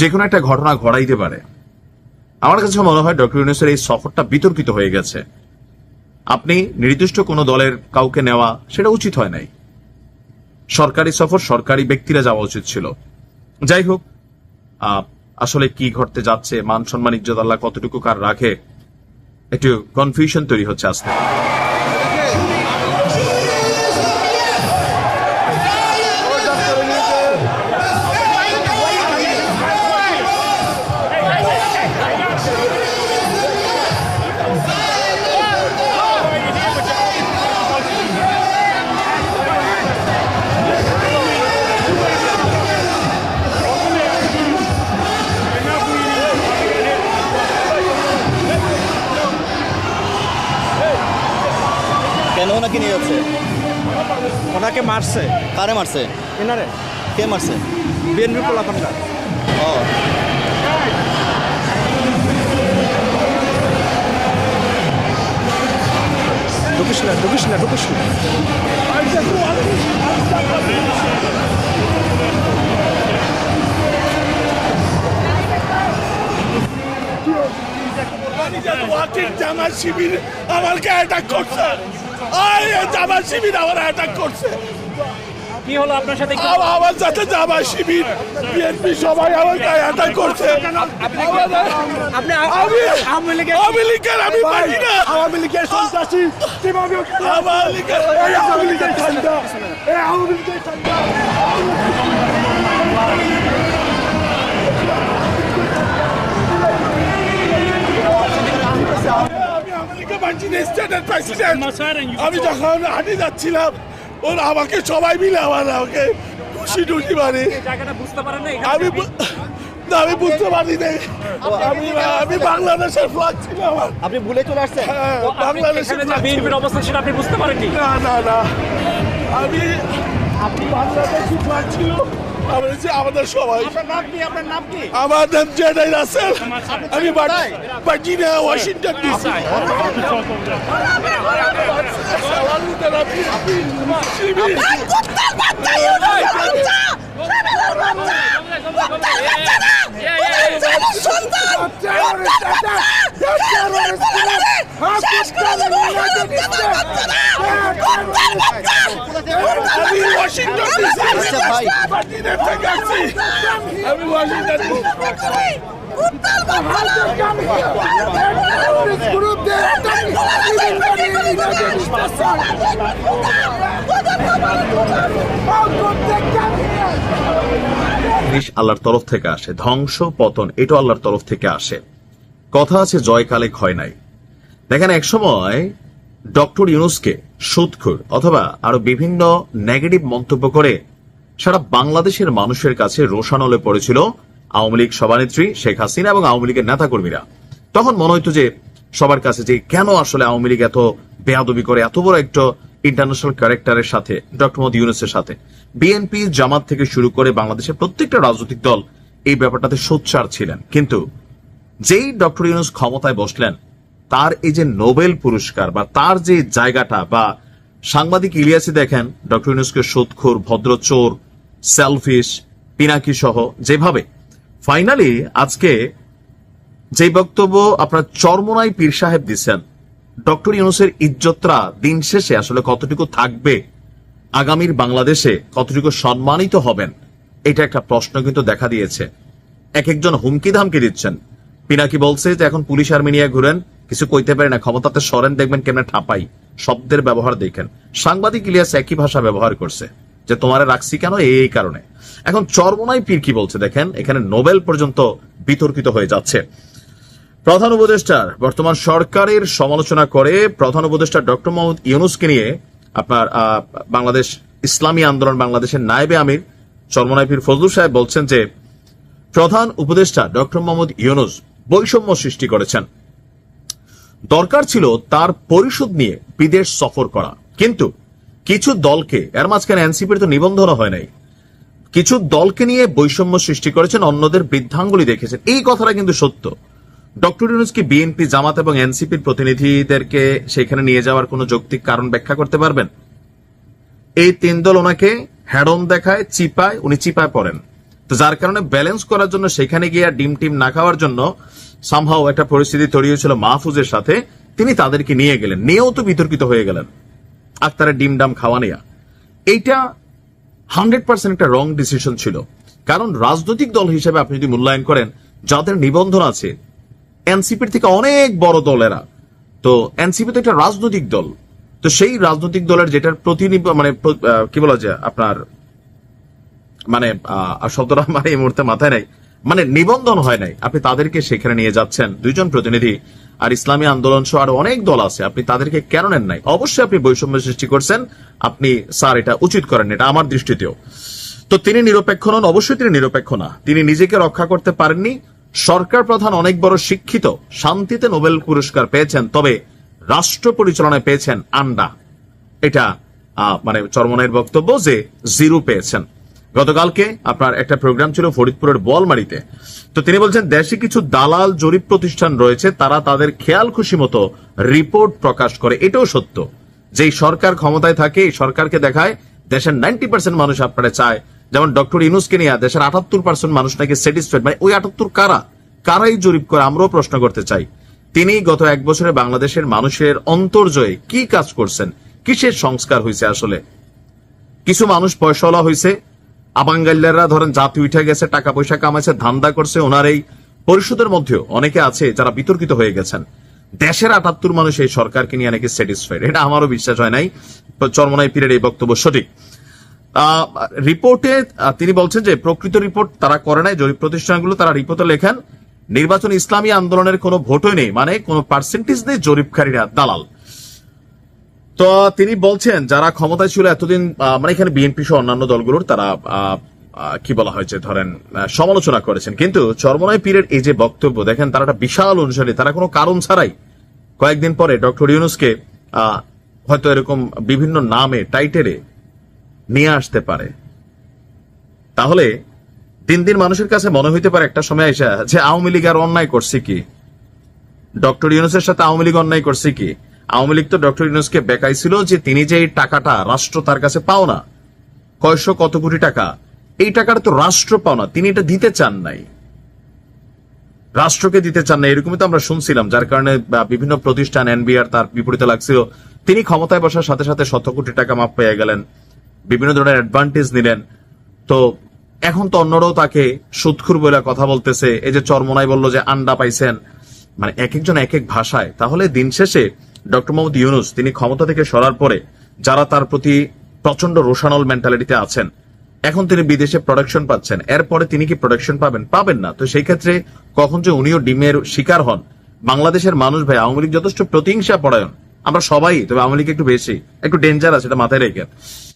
যে কোনো একটা ঘটনা ঘটাইতে পারে। আমার কাছে মনে হয় ডক্টর ইউনুসের এই সফরটা বিতর্কিত হয়ে গেছে। আপনি নির্দিষ্ট কোনো দলের কাউকে নেওয়া সেটা উচিত হয় নাই। সরকারি সফর সরকারি ব্যক্তিরা যাওয়া উচিত ছিল। যাই হোক আসলে কি ঘটতে যাচ্ছে, মান সম্মান ইজ্জত আল্লাহ কতটুকু কার রাখে, একটু কনফিউশন তৈরি হচ্ছে আস্তে ওনাকে নিয়ে যাচ্ছে। ওনাকে মারছে? কারে মারছে? এনারে। কে মারছে? বিএনপি পোলাপানটা ও। ঢুকিস না ঢুকিস না ঢুকিস না। শিবির আমাকে অ্যাটাক করছে। আই জামা শিবির আমার অ্যাটাক করছে। কি হলো আপনার সাথে আমার আমার সাথে জামা শিবির বিএনপি সবাই আমাকে অ্যাটাক করছে। আপনি আমি আওয়ামী লীগের আওয়ামী লীগের আমি পারি না। আওয়ামী লীগের সন্ত্রাসী কীভাবে আওয়ামী লীগের আওয়ামী লীগের ঠান্ডা আওয়ামী লীগের ঠান্ডা লীগের না স্টেটের প্রেসিডেন্ট আমি যখন হাঁটি যাচ্ছিলাম ওরা আমাকে সবাই মিলে আমার আমাকে খুশি টুসি মারে। বুঝতে পারেন না আমি না আমি বুঝতে পারি নাই। আমি আমি বাংলাদেশের ফ্লাগ ছিল আমার। আপনি ভুলে চলে আসছেন? হ্যাঁ, বাংলাদেশের। বিএনপির অবস্থান সেটা আপনি বুঝতে পারেননি? না না না। আমি আপনি বাংলাদেশি ফ্লাগ ছিল। আমি আমাদের সবাই নাম কি আপনার আমার নাম জেডাই রাসেল আমি ভার্জিনিয়া ওয়াশিংটন ডিসি আমি ওয়াশিংটন ডিসি আচ্ছা ভাই। ভার্জিনিয়া থেকে আসছি আমি ওয়াশিংটন জিনিস আল্লাহর তরফ থেকে আসে। ধ্বংস পতন এটা আল্লাহর তরফ থেকে আসে। কথা আছে জয়কালে ক্ষয় নাই। দেখেন একসময় ডক্টর ইউনুসকে সুদখুর অথবা আরও বিভিন্ন নেগেটিভ মন্তব্য করে সারা বাংলাদেশের মানুষের কাছে রোশানলে পড়েছিল আওয়ামী লীগ সভানেত্রী শেখ হাসিনা এবং আওয়ামী লীগের নেতাকর্মীরা। তখন মনে হইতো যে সবার কাছে যে কেন আসলে আওয়ামী লীগ এত বেয়াদবি করে, এত বড় একটা ইন্টারন্যাশনাল ক্যারেক্টারের সাথে, ডক্টর মোহাম্মদ ইউনুসের সাথে। বিএনপি জামাত থেকে শুরু করে বাংলাদেশের প্রত্যেকটা রাজনৈতিক দল এই ব্যাপারটাতে সোচ্চার ছিলেন। কিন্তু যেই ডক্টর ইউনুস ক্ষমতায় বসলেন, তার এই যে নোবেল পুরস্কার বা তার যে জায়গাটা বা সাংবাদিক ইলিয়াসি দেখেন, ডক্টর ইউনুসকে সুদখোর, ভদ্রচোর সেলফিশ পিনাকি সহ যেভাবে। ফাইনালি আজকে যে বক্তব্য আপনার চরমনাই পীর সাহেব দিচ্ছেন, ডক্টর ইউনুসের ইজ্জতরা দিন শেষে আসলে কতটুকু থাকবে, আগামীর বাংলাদেশে কতটুকু সম্মানিত হবেন, এটা একটা প্রশ্ন কিন্তু দেখা দিয়েছে। এক একজন হুমকি ধামকি দিচ্ছেন। পিনাকি বলছে যে এখন পুলিশ আর্মি নিয়ে ঘুরেন, কিছু কইতে পারে না, ক্ষমতাতে সরেন, দেখবেন কেমন ঠাপাই, শব্দের ব্যবহার দেখেন। সাংবাদিক ইলিয়াস একই ভাষা ব্যবহার করছে। যে তোমারে রাখছি কেন? এই কারণে। এখন চরমনাই পীর কি বলছে দেখেন, এখানে নোবেল পর্যন্ত বিতর্কিত হয়ে যাচ্ছে। প্রধান উপদেষ্টার বর্তমান সরকারের সমালোচনা করে প্রধান উপদেষ্টা ডক্টর মোহাম্মদ ইউনুসকে নিয়ে আপনার বাংলাদেশ ইসলামী আন্দোলন, বাংলাদেশের নায়েবে আমির চরমনাইপির ফজলুর সাহেব বলছেন যে, প্রধান উপদেষ্টা ডক্টর মোহাম্মদ ইউনুস বৈষম্য সৃষ্টি করেছেন। দরকার ছিল তার পরিশোধ নিয়ে বিদেশ সফর করা। কিন্তু কিছু দলকে, এর মাঝখানে এনসিপির তো নিবন্ধন হয় নাই, কিছু দলকে নিয়ে বৈষম্য সৃষ্টি করেছেন, অন্যদের বৃদ্ধাঙ্গুলি দেখেছেন। এই কথাটা কিন্তু সত্য। ডক্টর ইউনুস কি বিএনপি, জামাত এবং এনসিপির প্রতিনিধিদেরকে সেখানে নিয়ে যাওয়ার কোনো যৌক্তিক কারণ ব্যাখ্যা করতে পারবেন? এই তিন দল ওনাকে হ্যাডন দেখায়, চিপায়, উনি চিপায় পড়েন। তো যার কারণে ব্যালেন্স করার জন্য সেখানে গিয়ে ডিম টিম না খাওয়ার জন্য সামহাও একটা পরিস্থিতি তৈরি হয়েছিল মাহফুজের সাথে। তিনি তাদেরকে নিয়ে গেলেন, নিয়েও তো বিতর্কিত হয়ে গেলেন। আক্তারের ডিম ডাম খাওয়া নেয়া। এইটা হান্ড্রেড পার্সেন্ট একটা রং ডিসিশন ছিল। কারণ রাজনৈতিক দল হিসেবে আপনি যদি মূল্যায়ন করেন, যাদের নিবন্ধন আছে, এনসিপির থেকে অনেক বড় দল এরা তো এনসিপি তো একটা রাজনৈতিক দল। তো সেই রাজনৈতিক দলের যেটার প্রতিনিধি মানে কি বলা যায়, আপনার মানে শব্দটা আমার এই মুহূর্তে মাথায় নাই। মানে নিবন্ধন হয় নাই। আপনি তাদেরকে সেখানে নিয়ে যাচ্ছেন। দুইজন প্রতিনিধি আর ইসলামী আন্দোলন সহ আরও অনেক দল আছে। আপনি তাদেরকে কেন নেন নাই? অবশ্যই আপনি বৈষম্য সৃষ্টি করছেন। আপনি, স্যার, এটা উচিত করেন, এটা আমার দৃষ্টিতেও। তো তিনি নিরপেক্ষ নন, অবশ্যই তিনি নিরপেক্ষ না। তিনি নিজেকে রক্ষা করতে পারেননি। সরকার প্রধান অনেক বড় শিক্ষিত, শান্তিতে নোবেল পুরস্কার পেয়েছেন, তবে রাষ্ট্র পরিচালনায় পেয়েছেন আন্ডা। এটা মানে চরমনের বক্তব্য যে জিরো পেয়েছেন। গতকালকে আপনার একটা প্রোগ্রাম ছিল ফরিদপুরের বলমারিতে। তো তিনি বলছেন, দেশে কিছু দালাল জরিপ প্রতিষ্ঠান রয়েছে, তারা তাদের খেয়াল খুশি মতো রিপোর্ট প্রকাশ করে। এটাও সত্য। যেই সরকার ক্ষমতায় থাকে, এই সরকারকে দেখায়, দেশের নাইনটি পার্সেন্ট মানুষ আপনারা চায়। যেমন ডক্টর ইনুসকে নিয়ে, দেশের আটাত্তর পার্সেন্ট মানুষ নাকি স্যাটিসফাইড মানে ওই আটাত্তর কারা? কারাই জরিপ করে, আমরাও প্রশ্ন করতে চাই। তিনি গত এক বছরে বাংলাদেশের মানুষের অন্তর্জয়ে কি কাজ করছেন? কিসের সংস্কার হয়েছে আসলে? কিছু মানুষ পয়সাওয়ালা হয়েছে আবাঙ্গাল্লাররা ধরেন জাতি উঠে গেছে টাকা পয়সা কামাইছে, ধান্দা করছে, ওনার এই পরিষদের মধ্যেও অনেকে আছে যারা বিতর্কিত হয়ে গেছেন। দেশের আটাত্তর মানুষ এই সরকারকে নিয়ে নাকি স্যাটিসফাইড এটা আমারও বিশ্বাস হয় নাই, চরমনাই পীরের এই বক্তব্য সঠিক। রিপোর্টে তিনি বলছেন যে প্রকৃত রিপোর্ট তারা করে নাই, জরিপ প্রতিষ্ঠানগুলো তারা রিপোর্টে লেখেন, নির্বাচন ইসলামী আন্দোলনের কোনো ভোটই নেই মানে কোনো পার্সেন্টেজ নেই জরিপকারীরা, দালাল। তো তিনি বলছেন, যারা ক্ষমতায় ছিল এতদিন মানে এখানে বিএনপি সহ অন্যান্য দলগুলোর তারা কি বলা হয়েছে ধরেন সমালোচনা করেছেন। কিন্তু চরমনায় পীরের এই যে বক্তব্য, দেখেন তারা একটা বিশাল অনুসারী, তারা কোনো কারণ ছাড়াই কয়েকদিন পরে ডক্টর ইউনুসকে হয়তো এরকম বিভিন্ন নামে, টাইটেলে নিয়ে আসতে পারে। তাহলে দিন দিন মানুষের কাছে মনে হইতে পারে একটা সময় এসে, যে আওয়ামী লীগ আর অন্যায় করছে কি? ডক্টর ইউনুসের সাথে আওয়ামী লীগ অন্যায় করছে কি? আওয়ামী লীগ তো ডক্টর ইউনুসকে বেকাইছিল যে তিনি যে টাকাটা রাষ্ট্র তার কাছে পাও না। কয়শো কত কোটি টাকা? এই টাকাটা তো রাষ্ট্র পাও না, তিনি এটা দিতে চান নাই। রাষ্ট্রকে দিতে চান না এরকমই তো আমরা শুনছিলাম, যার কারণে বিভিন্ন প্রতিষ্ঠান, এনবিআর তার বিপরীতে লাগছিল। তিনি ক্ষমতায় বসার সাথে সাথে শত কোটি টাকা মাপ পেয়ে গেলেন, বিভিন্ন ধরনের অ্যাডভান্টেজ নিলেন। তো এখন তো অন্যরাও তাকে সুৎখুর বলে কথা বলতেছে, এই যে চরমনাই বলল যে আন্ডা পাইছেন মানে এক একজন এক এক ভাষায়। তাহলে দিন শেষে ডক্টর মোহাম্মদ ইউনুস, তিনি ক্ষমতা থেকে সরার পরে যারা তার প্রতি প্রচণ্ড রোশানল মেন্টালিটিতে আছেন, এখন তিনি বিদেশে প্রোডাকশন পাচ্ছেন। এরপরে তিনি কি প্রোডাকশন পাবেন? পাবেন না। তো সেই ক্ষেত্রে কখন যে উনিও ডিমের শিকার হন, বাংলাদেশের মানুষ ভাই, আওয়ামী লীগ যথেষ্ট প্রতিহিংসা পরায়ণ। আমরা সবাই, তবে আওয়ামী লীগ একটু বেশি, একটু ডেঞ্জার আছে, এটা মাথায় রেখে।